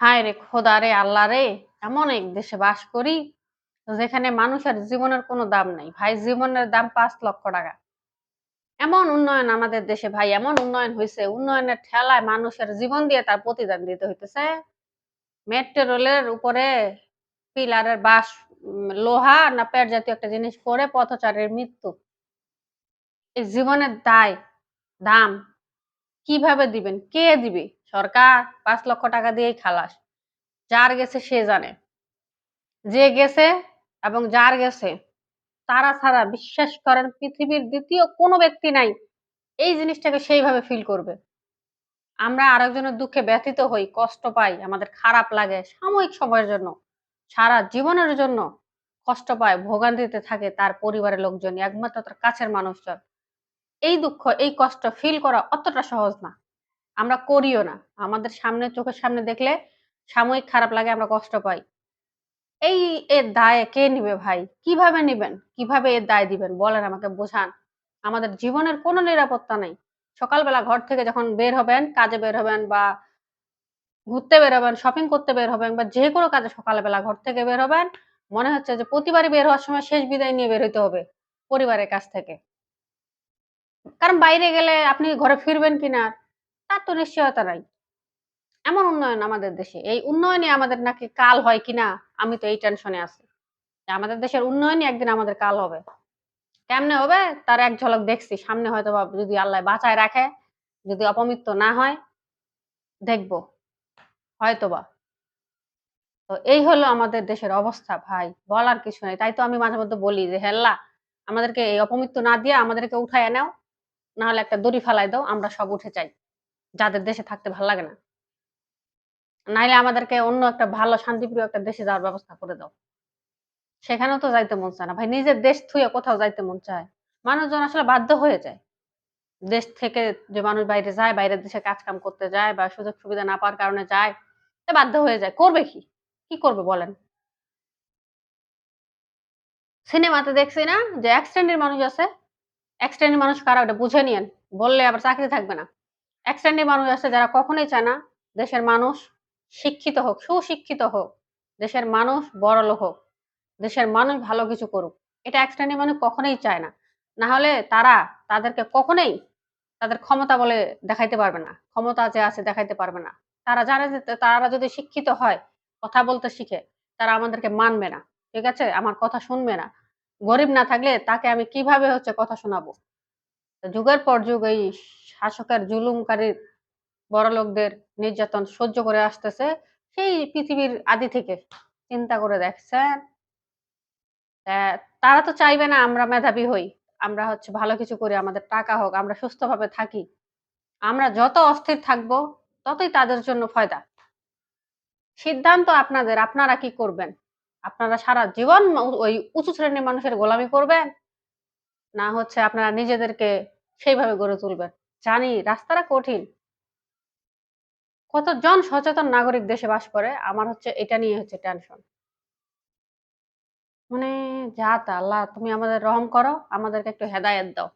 হায় রে খোদা রে, আল্লাহ রে, এমন এক দেশে বাস করি যেখানে মানুষের জীবনের কোনো দাম নেই। ভাই, জীবনের দাম পাঁচ লক্ষ টাকা। এমন উন্নয়ন আমাদের দেশে ভাই, এমন উন্নয়ন হয়েছে উন্নয়নের ঠেলায় মানুষের জীবন দিয়ে তার প্রতিদান দিতে হইতেছে। মেট্রো রেলের উপরে পিলারের বাস লোহা না পেট জাতীয় একটা জিনিস পরে পথচারীর মৃত্যু। এই জীবনের দায়, দাম কীভাবে দিবেন? কে দিবে? সরকার পাঁচ লক্ষ টাকা দিয়েই খালাস। যার গেছে সে জানে। যে গেছে এবং যার গেছে, তারা ছাড়া বিশ্বাস করেন পৃথিবীর দ্বিতীয় কোনো ব্যক্তি নাই, এই জিনিসটাকে সেইভাবে ফিল করবে। আমরা আরেকজনের দুঃখে ব্যথিত হই, কষ্ট পাই, আমাদের খারাপ লাগে সাময়িক সময়ের জন্য, সারা জীবনের জন্য কষ্ট পায়, ভোগান্তিতে থাকে তার পরিবারের লোকজন, একমাত্র তার কাছের মানুষজন। এই দুঃখ, এই কষ্ট ফিল করা অতটা সহজ না। আমরা করিও না। আমাদের সামনে, চোখের সামনে দেখলে সাময়িক খারাপ লাগে, আমরা কষ্ট পাই। এই এর দায় কে নিবে ভাই? কীভাবে নিবেন? কীভাবে এর দায় দিবেন? বলেন আমাকে, বোঝান। আমাদের জীবনের কোনো নিরাপত্তা নেই। সকালবেলা ঘর থেকে যখন বের হবেন, কাজে বের হবেন বা ঘুরতে বের হবেন শপিং করতে বের হবেন বা যে কোনো কাজে সকালবেলা ঘর থেকে বের হবেন, মনে হচ্ছে যে প্রতিবারই বের হওয়ার সময় শেষ বিদায় নিয়ে বের হইতে হবে পরিবারের কাছ থেকে। কারণ বাইরে গেলে আপনি ঘরে ফিরবেন কিনা? তার তো নিশ্চয়তা নাই। এমন উন্নয়ন আমাদের দেশে। এই উন্নয়নে আমাদের নাকি কাল হয় কিনা, আমি তো এই টেনশনে আছি। আমাদের দেশের উন্নয়নই একদিন আমাদের কাল হবে। কেমনে হবে? তার এক ঝলক দেখছি। সামনে হয়তো যদি আল্লাহ বাঁচায় রাখে, যদি অপমৃত্যু না হয়, দেখব। হয়তোবা। তো এই হলো আমাদের দেশের অবস্থা, ভাই। বলার কিছু নেই। তাই তো আমি মাঝে মধ্যে বলি যে, হেল্লা, আমাদেরকে এই অপমৃত্যু না দিয়ে আমাদেরকে উঠায় নাও না হলে একটা দড়ি ফালাই দাও, আমরা সব উঠে চাই যাদের দেশে থাকতে ভালো লাগে না। নাইলে আমাদেরকে অন্য একটা ভালো, শান্তিপ্রিয় একটা দেশে যাওয়ার ব্যবস্থা করে দাও। সেখানেও তো যাইতে মন চায় না। ভাই, নিজের দেশ থুয়ে কোথাও যাইতে মন চায়। মানুষজন আসলে বাধ্য হয়ে যায়। দেশ থেকে যে মানুষ বাইরে যায়, বাইরের দেশে কাজ কাম করতে যায় বা সুযোগ সুবিধা না পাওয়ার কারণে যায় বাধ্য হয়ে যায়। করবে কি? কি করবে বলেন? সিনেমাতে দেখছি না যে এক শ্রেণির মানুষ আছে। এক শ্রেণির মানুষ কারা, ওটা বুঝে নিয়েন। বললে আবার চাকরি থাকবে না। এক শ্রেণির মানুষ আছে যারা কখনোই চায় না দেশের মানুষ শিক্ষিত হোক, সুশিক্ষিত হোক, দেশের মানুষ বড়লো হোক, দেশের মানুষ ভালো কিছু করুক। এটা এক শ্রেণির মানুষ কখনোই চায় না। না হলে তারা তাদেরকে কখনোই তাদের ক্ষমতা বলে দেখাইতে পারবে না, ক্ষমতা যে আছে দেখাইতে পারবে না। তারা জানে যে তারা যদি শিক্ষিত হয়, কথা বলতে শিখে, তারা আমাদেরকে মানবে না, ঠিক আছে? আমার কথা শুনবে না। গরিব না থাকলে তাকে আমি কীভাবে হচ্ছে কথা শোনাবো? যুগের পর যুগ এই শাসকের জুলুমকারীর বড় লোকদের নির্যাতন সহ্য করে আসতেছে, সেই পৃথিবীর আদি থেকে চিন্তা করে দেখছেন। তারা তো চাইবে না আমরা মেধাবী হই, আমরা হচ্ছে ভালো কিছু করি, আমাদের টাকা হোক, আমরা সুস্থভাবে থাকি। আমরা যত অস্থির থাকব, ততই তাদের জন্য ফায়দা। সিদ্ধান্ত আপনাদের, আপনারা কি করবেন? আপনারা সারা জীবন ওই উঁচু শ্রেণির মানুষের গোলামি করবেন? না হচ্ছে আপনারা নিজেদেরকে সেইভাবে গড়ে তুলবেন? জানি রাস্তাটা কঠিন। কতজন সচেতন নাগরিক দেশে বাস করে, আমার হচ্ছে এটা নিয়ে হচ্ছে টেনশন মানে যা তা, আল্লাহ, তুমি আমাদের রহম করো, আমাদেরকে একটু হেদায়েত দাও।